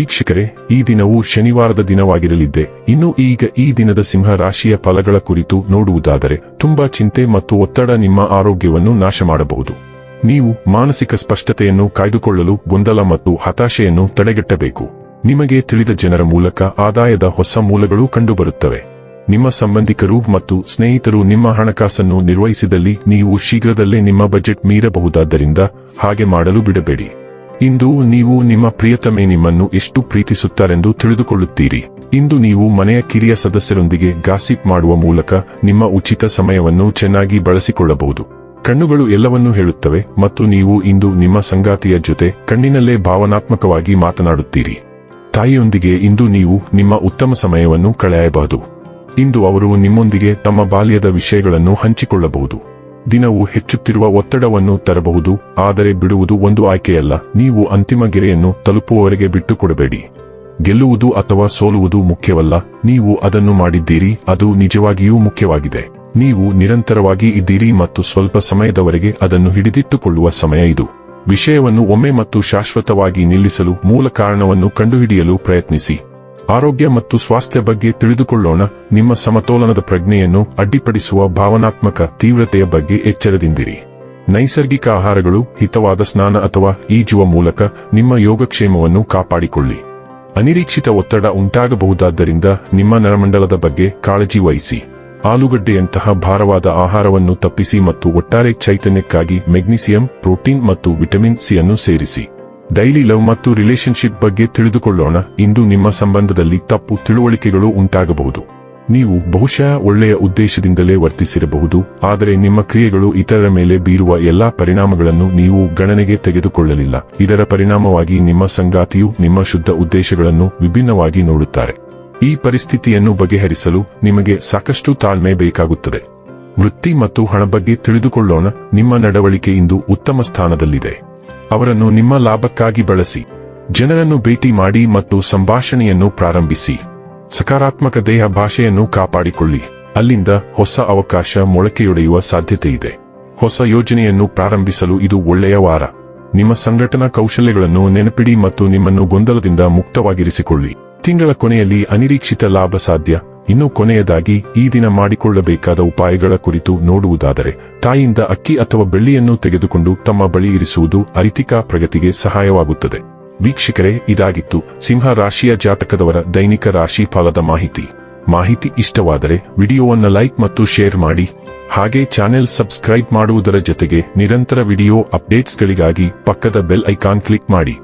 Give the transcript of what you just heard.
ವೀಕ್ಷಕರೇ, ಈ ದಿನವು ಶನಿವಾರದ ದಿನವಾಗಿರಲಿದ್ದೆ. ಇನ್ನು ಈಗ ಈ ದಿನದ ಸಿಂಹ ರಾಶಿಯ ಫಲಗಳ ಕುರಿತು ನೋಡುವುದಾದರೆ, ತುಂಬಾ ಚಿಂತೆ ಮತ್ತು ಒತ್ತಡ ನಿಮ್ಮ ಆರೋಗ್ಯವನ್ನು ನಾಶ ಮಾಡಬಹುದು ನೀವು ಮಾನಸಿಕ ಸ್ಪಷ್ಟತೆಯನ್ನು ಕಾಯ್ದುಕೊಳ್ಳಲು ಗೊಂದಲ ಮತ್ತು ಹತಾಶೆಯನ್ನು ತಡೆಗಟ್ಟಬೇಕು. ನಿಮಗೆ ತಿಳಿದ ಜನರ ಮೂಲಕ ಆದಾಯದ ಹೊಸ ಮೂಲಗಳು ಕಂಡುಬರುತ್ತವೆ. ನಿಮ್ಮ ಸಂಬಂಧಿಕರು ಮತ್ತು ಸ್ನೇಹಿತರು ನಿಮ್ಮ ಹಣಕಾಸನ್ನು ನಿರ್ವಹಿಸಿದಲ್ಲಿ ನೀವು ಶೀಘ್ರದಲ್ಲೇ ನಿಮ್ಮ ಬಜೆಟ್ ಮೀರಬಹುದಾದ್ದರಿಂದ ಹಾಗೆ ಮಾಡಲು ಬಿಡಬೇಡಿ. ಇಂದು ನೀವು ನಿಮ್ಮ ಪ್ರಿಯತಮೆ ನಿಮ್ಮನ್ನು ಎಷ್ಟು ಪ್ರೀತಿಸುತ್ತಾರೆಂದು ತಿಳಿದುಕೊಳ್ಳುತ್ತೀರಿ. ಇಂದು ನೀವು ಮನೆಯ ಕಿರಿಯ ಸದಸ್ಯರೊಂದಿಗೆ ಗಾಸಿಪ್ ಮಾಡುವ ಮೂಲಕ ನಿಮ್ಮ ಉಚಿತ ಸಮಯವನ್ನು ಚೆನ್ನಾಗಿ ಬಳಸಿಕೊಳ್ಳಬಹುದು. ಕಣ್ಣುಗಳು ಎಲ್ಲವನ್ನೂ ಹೇಳುತ್ತವೆ ಮತ್ತು ನೀವು ಇಂದು ನಿಮ್ಮ ಸಂಗಾತಿಯ ಜೊತೆ ಕಣ್ಣಿನಲ್ಲೇ ಭಾವನಾತ್ಮಕವಾಗಿ ಮಾತನಾಡುತ್ತೀರಿ. ತಾಯಿಯೊಂದಿಗೆ ಇಂದು ನೀವು ನಿಮ್ಮ ಉತ್ತಮ ಸಮಯವನ್ನು ಕಳೆಯಬಹುದು. ಇಂದು ಅವರು ನಿಮ್ಮೊಂದಿಗೆ ತಮ್ಮ ಬಾಲ್ಯದ ವಿಷಯಗಳನ್ನು ಹಂಚಿಕೊಳ್ಳಬಹುದು. ದಿನವು ಹೆಚ್ಚುತ್ತಿರುವ ಒತ್ತಡವನ್ನು ತರಬಹುದು, ಆದರೆ ಬಿಡುವುದು ಒಂದು ಆಯ್ಕೆಯಲ್ಲ. ನೀವು ಅಂತಿಮ ಗೆರೆಯನ್ನು ತಲುಪುವವರೆಗೆ ಬಿಟ್ಟುಕೊಡಬೇಡಿ. ಗೆಲ್ಲುವುದು ಅಥವಾ ಸೋಲುವುದು ಮುಖ್ಯವಲ್ಲ. ನೀವು ಅದನ್ನು ಮಾಡಿದ್ದೀರಿ, ಅದು ನಿಜವಾಗಿಯೂ ಮುಖ್ಯವಾಗಿದೆ. ನೀವು ನಿರಂತರವಾಗಿ ಇದ್ದೀರಿ ಮತ್ತು ಸ್ವಲ್ಪ ಸಮಯದವರೆಗೆ ಅದನ್ನು ಹಿಡಿದಿಟ್ಟುಕೊಳ್ಳುವ ಸಮಯ ಇದು. ವಿಷಯವನ್ನು ಒಮ್ಮೆ ಮತ್ತು ಶಾಶ್ವತವಾಗಿ ನಿಲ್ಲಿಸಲು ಮೂಲ ಕಾರಣವನ್ನು ಕಂಡುಹಿಡಿಯಲು ಪ್ರಯತ್ನಿಸಿ. ಆರೋಗ್ಯ ಮತ್ತು ಸ್ವಾಸ್ಥ್ಯ ಬಗ್ಗೆ ತಿಳಿದುಕೊಳ್ಳೋಣ. ನಿಮ್ಮ ಸಮತೋಲನದ ಪ್ರಜ್ಞೆಯನ್ನು ಅಡ್ಡಿಪಡಿಸುವ ಭಾವನಾತ್ಮಕ ತೀವ್ರತೆಯ ಬಗ್ಗೆ ಎಚ್ಚರದಿಂದಿರಿ. ನೈಸರ್ಗಿಕ ಆಹಾರಗಳು, ಹಿತವಾದ ಸ್ನಾನ ಅಥವಾ ಈಜುವ ಮೂಲಕ ನಿಮ್ಮ ಯೋಗಕ್ಷೇಮವನ್ನು ಕಾಪಾಡಿಕೊಳ್ಳಿ. ಅನಿರೀಕ್ಷಿತ ಒತ್ತಡ ಉಂಟಾಗಬಹುದಾದ್ದರಿಂದ ನಿಮ್ಮ ನರಮಂಡಲದ ಬಗ್ಗೆ ಕಾಳಜಿ ವಹಿಸಿ. ಆಲೂಗಡ್ಡೆಯಂತಹ ಭಾರವಾದ ಆಹಾರವನ್ನು ತಪ್ಪಿಸಿ ಮತ್ತು ಒಟ್ಟಾರೆ ಚೈತನ್ಯಕ್ಕಾಗಿ ಮೆಗ್ನೀಸಿಯಂ, ಪ್ರೋಟೀನ್ ಮತ್ತು ವಿಟಮಿನ್ ಸಿ ಅನ್ನು ಸೇರಿಸಿ. ಡೈಲಿ ಲವ್ ಮತ್ತು ರಿಲೇಶನ್ಶಿಪ್ ಬಗ್ಗೆ ತಿಳಿದುಕೊಳ್ಳೋಣ. ಇಂದು ನಿಮ್ಮ ಸಂಬಂಧದಲ್ಲಿ ತಪ್ಪು ತಿಳುವಳಿಕೆಗಳು ಉಂಟಾಗಬಹುದು. ನೀವು ಬಹುಶಃ ಒಳ್ಳೆಯ ಉದ್ದೇಶದಿಂದಲೇ ವರ್ತಿಸಿರಬಹುದು, ಆದರೆ ನಿಮ್ಮ ಕ್ರಿಯೆಗಳು ಇತರರ ಮೇಲೆ ಬೀರುವ ಎಲ್ಲಾ ಪರಿಣಾಮಗಳನ್ನು ನೀವು ಗಣನೆಗೆ ತೆಗೆದುಕೊಳ್ಳಲಿಲ್ಲ. ಇದರ ಪರಿಣಾಮವಾಗಿ ನಿಮ್ಮ ಸಂಗಾತಿಯು ನಿಮ್ಮ ಶುದ್ಧ ಉದ್ದೇಶಗಳನ್ನು ವಿಭಿನ್ನವಾಗಿ ನೋಡುತ್ತಾರೆ. ಈ ಪರಿಸ್ಥಿತಿಯನ್ನು ಬಗೆಹರಿಸಲು ನಿಮಗೆ ಸಾಕಷ್ಟು ತಾಳ್ಮೆ ಬೇಕಾಗುತ್ತದೆ. ವೃತ್ತಿ ಮತ್ತು ಹಣ ಬಗ್ಗೆ ತಿಳಿದುಕೊಳ್ಳೋಣ. ನಿಮ್ಮ ನಡವಳಿಕೆ ಇಂದು ಉತ್ತಮ ಸ್ಥಾನದಲ್ಲಿದೆ. ಅವರನ್ನು ನಿಮ್ಮ ಲಾಭಕ್ಕಾಗಿ ಬಳಸಿ. ಜನರನ್ನು ಭೇಟಿ ಮಾಡಿ ಮತ್ತು ಸಂಭಾಷಣೆಯನ್ನು ಪ್ರಾರಂಭಿಸಿ. ಸಕಾರಾತ್ಮಕ ದೇಹ ಭಾಷೆಯನ್ನು ಕಾಪಾಡಿಕೊಳ್ಳಿ. ಅಲ್ಲಿಂದ ಹೊಸ ಅವಕಾಶ ಮೊಳಕೆಯೊಡೆಯುವ ಸಾಧ್ಯತೆ ಇದೆ. ಹೊಸ ಯೋಜನೆಯನ್ನು ಪ್ರಾರಂಭಿಸಲು ಇದು ಒಳ್ಳೆಯ ವಾರ. ನಿಮ್ಮ ಸಂಘಟನಾ ಕೌಶಲ್ಯಗಳನ್ನು ನೆನಪಿಡಿ ಮತ್ತು ನಿಮ್ಮನ್ನು ಗೊಂದಲದಿಂದ ಮುಕ್ತವಾಗಿರಿಸಿಕೊಳ್ಳಿ. ತಿಂಗಳ ಕೊನೆಯಲ್ಲಿ ಅನಿರೀಕ್ಷಿತ ಲಾಭ ಸಾಧ್ಯ. ಇನ್ನು ಕೊನೆಯದಾಗಿ ಈ ದಿನ ಮಾಡಿಕೊಳ್ಳಬೇಕಾದ ಉಪಾಯಗಳ ಕುರಿತು ನೋಡುವುದಾದರೆ, ತಾಯಿಯಿಂದ ಅಕ್ಕಿ ಅಥವಾ ಬೆಳ್ಳಿಯನ್ನು ತೆಗೆದುಕೊಂಡು ತಮ್ಮ ಬಳಿ ಇರಿಸುವುದು ಅರಿತಿಕ ಪ್ರಗತಿಗೆ ಸಹಾಯವಾಗುತ್ತದೆ. ವೀಕ್ಷಕರೇ, ಇದಾಗಿತ್ತು ಸಿಂಹ ರಾಶಿಯ ಜಾತಕದವರ ದೈನಿಕ ರಾಶಿ ಫಲದ ಮಾಹಿತಿ. ಮಾಹಿತಿ ಇಷ್ಟವಾದರೆ ವಿಡಿಯೋವನ್ನು ಲೈಕ್ ಮತ್ತು ಶೇರ್ ಮಾಡಿ. ಹಾಗೆ ಚಾನೆಲ್ ಸಬ್ಸ್ಕ್ರೈಬ್ ಮಾಡುವುದರ ಜೊತೆಗೆ ನಿರಂತರ ವಿಡಿಯೋ ಅಪ್ಡೇಟ್ಸ್ಗಳಿಗಾಗಿ ಪಕ್ಕದ ಬೆಲ್ ಐಕಾನ್ ಕ್ಲಿಕ್ ಮಾಡಿ.